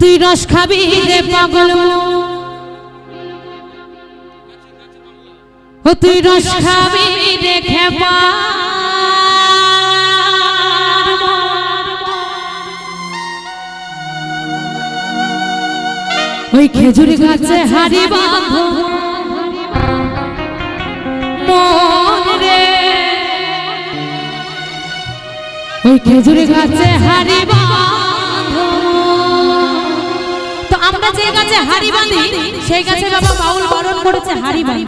তুই রস খাবি রে পাগল ও তুই রস খাবি রে খেপা। ওই খেজুর গাছে হারি বাঁধো। ওই খেজুর গাছে হারি বাঁধো। আমরা যে গাছে হাড়ি বাঁধি, সেই গাছে বাবা বাউল বরণ করেছে হাড়ি বাঁধি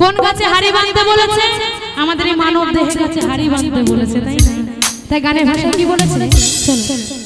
কোন গাছে হাড়ি বাঁধতে বলেছে? আমাদের এই মানব দেহে গাছে হাড়ি বাঁধতে বলেছে, তাই না? তাই গানের ভাষা কি বলেছে? চলো।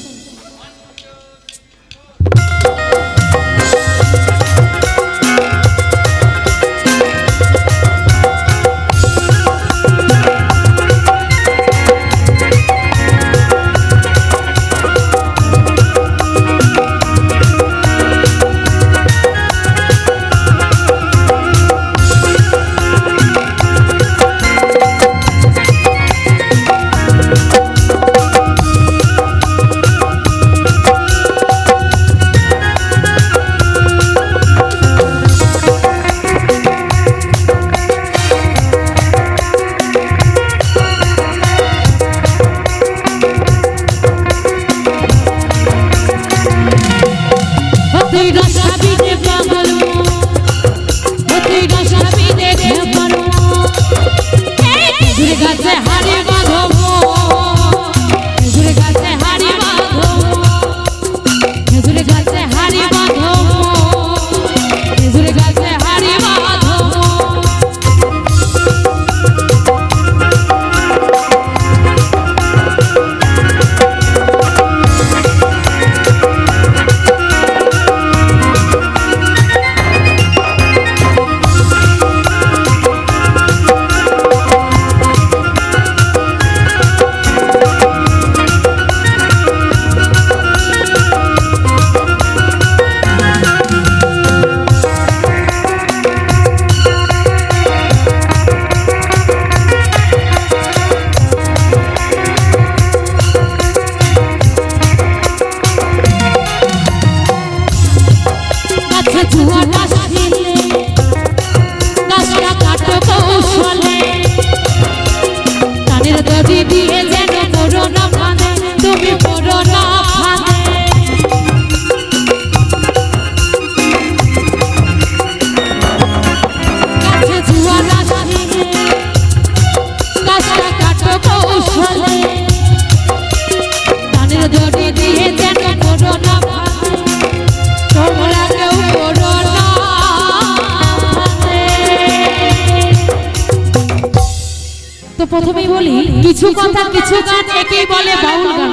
কিছু কথা, কিছু গান একেই বলে বাউল গান।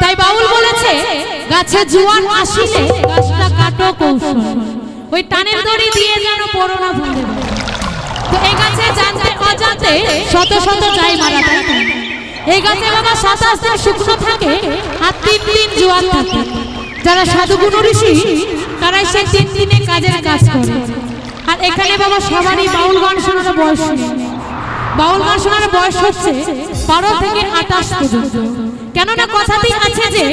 তাই বাউল বলেছে, গাছে জুয়ান আসিলে গাছটা কাটো কৌশল। ওই টানের দড়ি দিয়ে যেন পড়ো না ভুলে তো এই গাছে জানতে অজান্তে শত শত যাই মারা না? এই গাছে বাবা সাতাশ দিন শুকনো থাকে আর তিন দিন জোয়ার থাকে। যারা সাধুগুণ ঋষি, তারাই সেই তিন দিনে কাজের কাজ করে। আর এখানে বাবা সবারই বাউল গান শোনার বয়স। বাউল গান শোনার বয়স হচ্ছে বারো থেকে আঠাশ পর্যন্ত। কেননা কথাতেই আছে যে,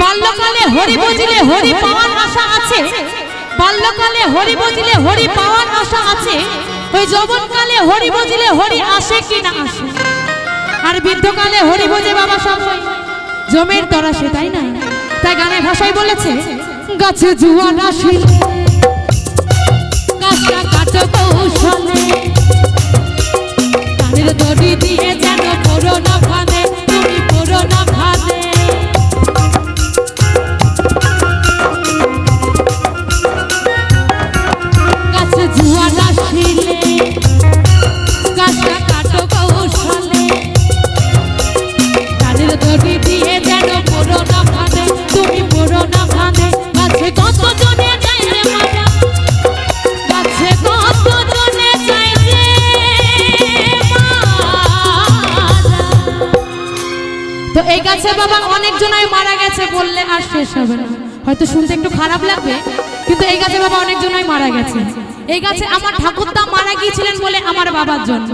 বাল্যকালে হরি বুঝিলে হরি পাওয়ার আশা আছে। বাল্যকালে হরি বুঝিলে হরি পাওয়ার আশা আছে। ওই যৌবনকালে হরি বুঝিলে হরি আসে কি না আসে। আর বৃদ্ধকালে হরি বোঝে বাবা সব জমের তরাসে তাই না? তাই গানের ভাষায় বলেছে, গাছে জুয়ান আসি গাছটা কাটো কৌশলে দিয়ে যেন পড়ো না গাছে অনেক জনাই মারা গেছে। বললে, আর শেষ হবে না। হয়তো শুনতে একটু খারাপ লাগবে, কিন্তু এই গাছে বাবা অনেক জনাই মারা গেছে। এই গাছে আমার ঠাকুরদা মারা গিয়েছিলেন বলে আমার বাবার জন্য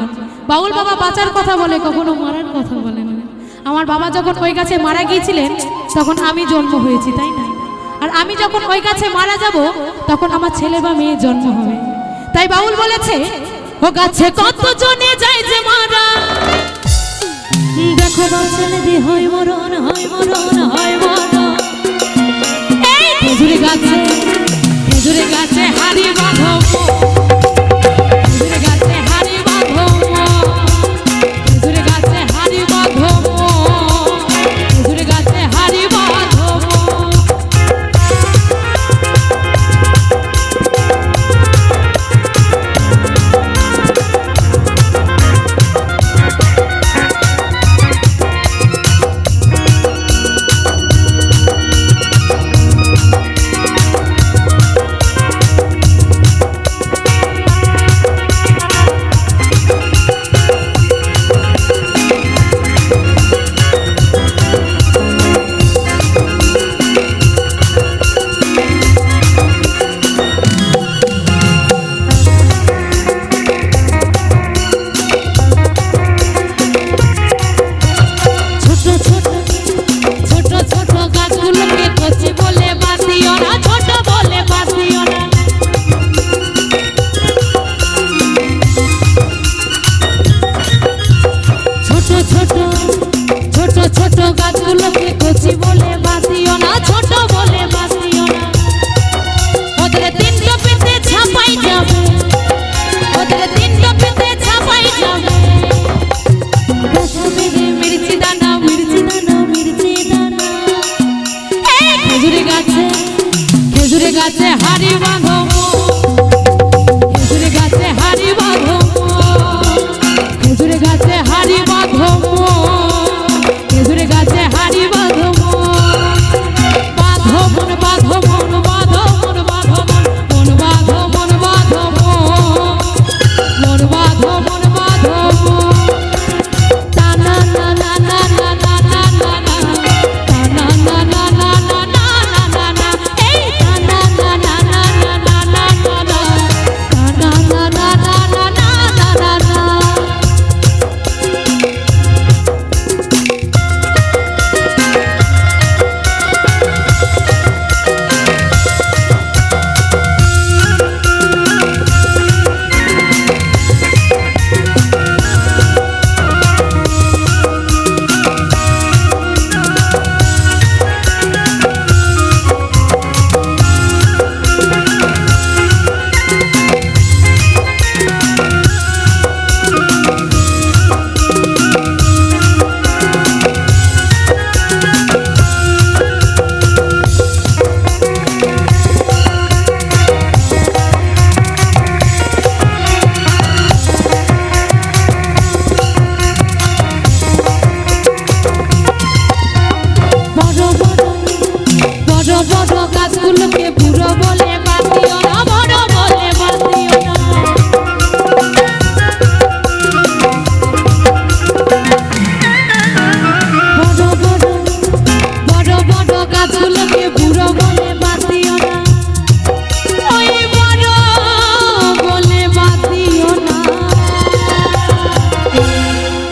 বাউল বাবা বাঁচার কথা বলে, কখনো মারার কথা বলে না। আমার বাবা যখন ওই গাছে মারা গিয়েছিলেন, তখন আমি জন্ম হয়েছি, তাই না? আর আমি যখন ওই গাছে মারা যাব, তখন আমার ছেলে বা মেয়ে জন্ম হবে। তাই বাউল বলেছে, ও গাছে কত জনে যায় যে মারা? দেখো বাচ্চালে দি হয় মরণ হয় মরণ। হয় মরণ গাছে গেছে হারিবান বলে বাঁধিও না, বড় বলে বড় বড় গাছগুলোকে বুড়ো বলে বড় বলে বাঁধিও না।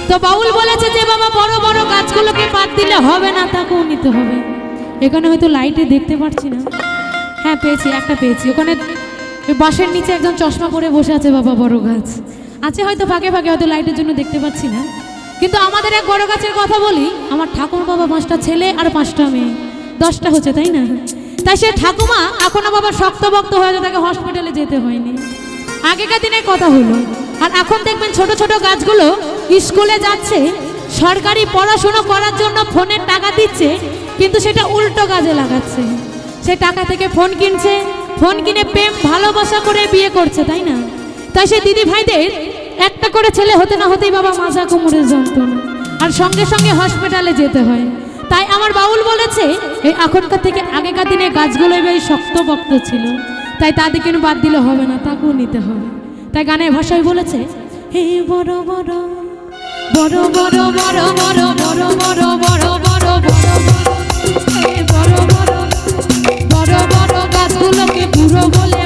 তো বাউল বলেছে যে, বাবা, বড় বড় গাছগুলোকে বাদ দিলে হবে না তাকেও নিতে হবে। এখানে হয়তো লাইটে দেখতে পারছি না। হ্যাঁ পেয়েছি, একটা পেয়েছি। ওখানে ওই বাঁশের নিচে একজন চশমা পরে বসে আছে বাবা বড় গাছ। আছে হয়তো ফাঁকে ফাঁকে, হয়তো লাইটের জন্য দেখতে পাচ্ছি না। কিন্তু আমাদের এক বড় গাছের কথা বলি, আমার ঠাকুর বাবা পাঁচটা ছেলে আর পাঁচটা মেয়ে। দশটা হচ্ছে, তাই না? তাই সে ঠাকুমা এখনও বাবা শক্তভক্ত হয়ে তাকে হসপিটালে যেতে হয়নি। আগেকার দিনের কথা হলো, আর এখন দেখবেন ছোট ছোট গাছগুলো স্কুলে যাচ্ছে, সরকারি পড়াশোনা করার জন্য ফোনের টাকা দিচ্ছে কিন্তু সেটা উল্টো কাজে লাগাচ্ছে সে টাকা থেকে ফোন কিনছে ফোন কিনে প্রেম ভালোবাসা করে বিয়ে করছে তাই না তাই সে দিদি ভাইদের একটা করে ছেলে হতে না হতেই বাবা মাজা কোমরের যন্ত্রণা আর সঙ্গে সঙ্গে হসপিটালে যেতে হয় তাই আমার বাউল বলেছে এই এখনকার থেকে আগেকার দিনে গাছগুলো বেশ শক্তপক্ত ছিল তাই তাদেরকে বাদ দিলে হবে না তাকেও নিতে হবে তাই গানের ভাষায় বলেছে হে বড় বড় বড় বড় বড় বড় বড় বড় বড় বড় বড় বড় বুড়ো বলে